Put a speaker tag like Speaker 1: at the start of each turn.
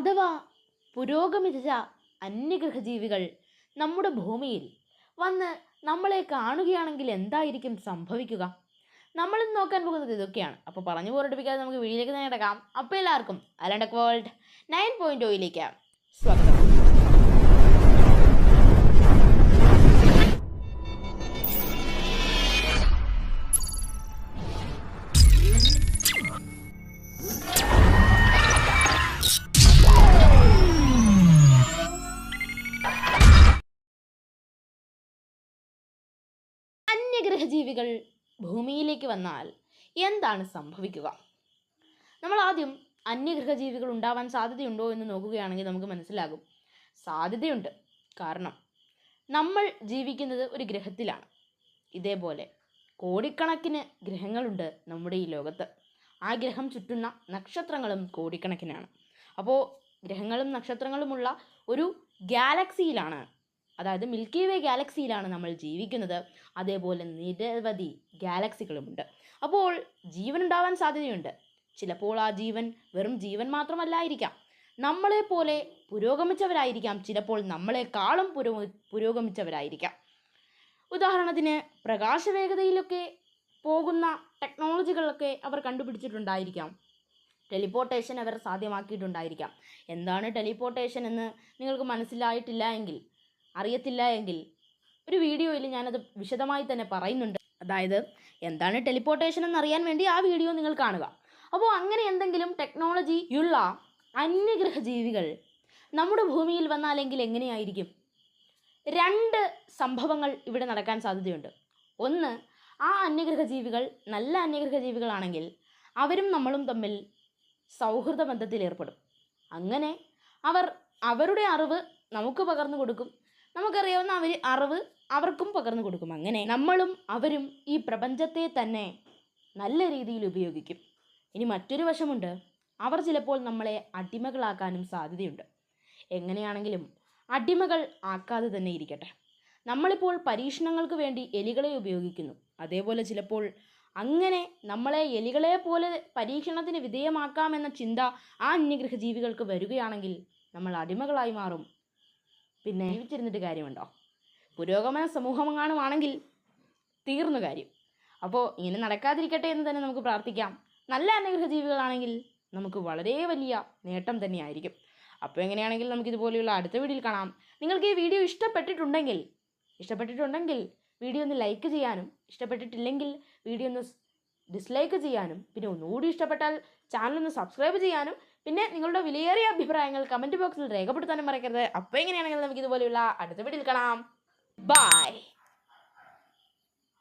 Speaker 1: അഥവാ പുരോഗമിച്ച അന്യഗ്രഹജീവികൾ നമ്മുടെ ഭൂമിയിൽ വന്ന് നമ്മളെ കാണുകയാണെങ്കിൽ എന്തായിരിക്കും സംഭവിക്കുക? നമ്മൾ നോക്കാൻ പോകുന്നത് ഇതൊക്കെയാണ്. അപ്പോൾ പറഞ്ഞു പോരടിപ്പിക്കാതെ നമുക്ക് വീട്ടിലേക്ക് തന്നെ കിടക്കാം. അപ്പോൾ എല്ലാവർക്കും അലണ്ടക് വേൾഡ് നയൻ പോയിന്റ് ഒയിലേക്ക് സ്വാഗതം. അന്യഗ്രഹജീവികൾ ഭൂമിയിലേക്ക് വന്നാൽ എന്താണ് സംഭവിക്കുക? നമ്മൾ ആദ്യം അന്യഗ്രഹജീവികൾ ഉണ്ടാവാൻ സാധ്യതയുണ്ടോ എന്ന് നോക്കുകയാണെങ്കിൽ നമുക്ക് മനസ്സിലാകും. സാധ്യതയുണ്ട്. കാരണം നമ്മൾ ജീവിക്കുന്നത് ഒരു ഗ്രഹത്തിലാണ്. ഇതേപോലെ കോടിക്കണക്കിന് ഗ്രഹങ്ങളുണ്ട് നമ്മുടെ ഈ ലോകത്ത്. ആ ഗ്രഹം ചുറ്റുന്ന നക്ഷത്രങ്ങളും കോടിക്കണക്കിനാണ്. അപ്പോൾ ഗ്രഹങ്ങളും നക്ഷത്രങ്ങളുമുള്ള ഒരു ഗാലക്സിയിലാണ് അതായത് മിൽക്കി വേ ഗാലക്സിയിലാണ് നമ്മൾ ജീവിക്കുന്നത്. അതേപോലെ നിരവധി ഗാലക്സികളുമുണ്ട്. അപ്പോൾ ജീവൻ ഉണ്ടാവാൻ സാധ്യതയുണ്ട്. ചിലപ്പോൾ ആ ജീവൻ വെറും ജീവൻ മാത്രമല്ലായിരിക്കാം. നമ്മളെപ്പോലെ പുരോഗമിച്ചവരായിരിക്കാം. ചിലപ്പോൾ നമ്മളെക്കാളും പുരോ പുരോഗമിച്ചവരായിരിക്കാം. ഉദാഹരണത്തിന് പ്രകാശവേഗതയിലൊക്കെ പോകുന്ന ടെക്നോളജികളൊക്കെ അവർ കണ്ടുപിടിച്ചിട്ടുണ്ടായിരിക്കാം. ടെലിപ്പോർട്ടേഷൻ അവർ സാധ്യമാക്കിയിട്ടുണ്ടായിരിക്കാം. എന്താണ് ടെലിപ്പോർട്ടേഷൻ എന്ന് നിങ്ങൾക്ക് മനസ്സിലായിട്ടില്ല എങ്കിൽ അറിയത്തില്ല എങ്കിൽ ഒരു വീഡിയോയിൽ ഞാനത് വിശദമായി തന്നെ പറയുന്നുണ്ട്. അതായത് എന്താണ് ടെലിപ്പോർട്ടേഷൻ എന്നറിയാൻ വേണ്ടി ആ വീഡിയോ നിങ്ങൾ കാണുക. അപ്പോൾ അങ്ങനെ എന്തെങ്കിലും ടെക്നോളജിയുള്ള അന്യഗ്രഹ ജീവികൾ നമ്മുടെ ഭൂമിയിൽ വന്നാലെങ്കിൽ എങ്ങനെയായിരിക്കും? രണ്ട് സംഭവങ്ങൾ ഇവിടെ നടക്കാൻ സാധ്യതയുണ്ട്. ഒന്ന് ആ അന്യഗ്രഹ ജീവികൾ നല്ല അന്യഗ്രഹ ജീവികളാണെങ്കിൽ അവരും നമ്മളും തമ്മിൽ സൗഹൃദ ബന്ധത്തിൽ ഏർപ്പെടും. അങ്ങനെ അവർ അവരുടെ അറിവ് നമുക്ക് പകർന്നു കൊടുക്കും. നമുക്കറിയാവുന്ന അവർ അറിവ് അവർക്കും പകർന്നു കൊടുക്കും. അങ്ങനെ നമ്മളും അവരും ഈ പ്രപഞ്ചത്തെ തന്നെ നല്ല രീതിയിൽ ഉപയോഗിക്കും. ഇനി മറ്റൊരു വശമുണ്ട്. അവർ ചിലപ്പോൾ നമ്മളെ അടിമകളാക്കാനും സാധ്യതയുണ്ട്. എങ്ങനെയാണെങ്കിലും അടിമകൾ ആക്കാതെ തന്നെ ഇരിക്കട്ടെ. നമ്മളിപ്പോൾ പരീക്ഷണങ്ങൾക്ക് വേണ്ടി എലികളെ ഉപയോഗിക്കുന്നു. അതേപോലെ ചിലപ്പോൾ അങ്ങനെ നമ്മളെ എലികളെ പോലെ പരീക്ഷണത്തിന് വിധേയമാക്കാമെന്ന ചിന്ത ആ അന്യഗ്രഹ ജീവികൾക്ക് വരികയാണെങ്കിൽ നമ്മൾ അടിമകളായി മാറും. പിന്നെ ജീവിച്ചിരുന്നിട്ട് കാര്യമുണ്ടോ? പുരോഗമന സമൂഹമെങ്ങാനുമാണെങ്കിൽ തീർന്നു കാര്യം. അപ്പോൾ ഇങ്ങനെ നടക്കാതിരിക്കട്ടെ എന്ന് തന്നെ നമുക്ക് പ്രാർത്ഥിക്കാം. നല്ല അന്യഗ്രഹ ജീവികളാണെങ്കിൽ നമുക്ക് വളരെ വലിയ നേട്ടം തന്നെയായിരിക്കും. അപ്പോൾ എങ്ങനെയാണെങ്കിൽ നമുക്ക് ഇതുപോലെയുള്ള അടുത്ത വീഡിയോയിൽ കാണാം. നിങ്ങൾക്ക് ഈ വീഡിയോ ഇഷ്ടപ്പെട്ടിട്ടുണ്ടെങ്കിൽ ഇഷ്ടപ്പെട്ടിട്ടുണ്ടെങ്കിൽ വീഡിയോ ഒന്ന് ലൈക്ക് ചെയ്യാനും ഇഷ്ടപ്പെട്ടിട്ടില്ലെങ്കിൽ വീഡിയോ ഒന്ന് ഡിസ്ലൈക്ക് ചെയ്യാനും പിന്നെ ഒന്നുകൂടി ഇഷ്ടപ്പെട്ടാൽ ചാനൽ ഒന്ന് സബ്സ്ക്രൈബ് ചെയ്യാനും പിന്നെ നിങ്ങളുടെ വിലയേറിയ അഭിപ്രായങ്ങൾ കമന്റ് ബോക്സിൽ രേഖപ്പെടുത്താനും മറക്കരുത്. അപ്പോൾ എങ്ങനെയാണെങ്കിലും നമുക്ക് ഇതുപോലെയുള്ള അടുത്ത വീഡിയോയിൽ കാണാം. ബൈ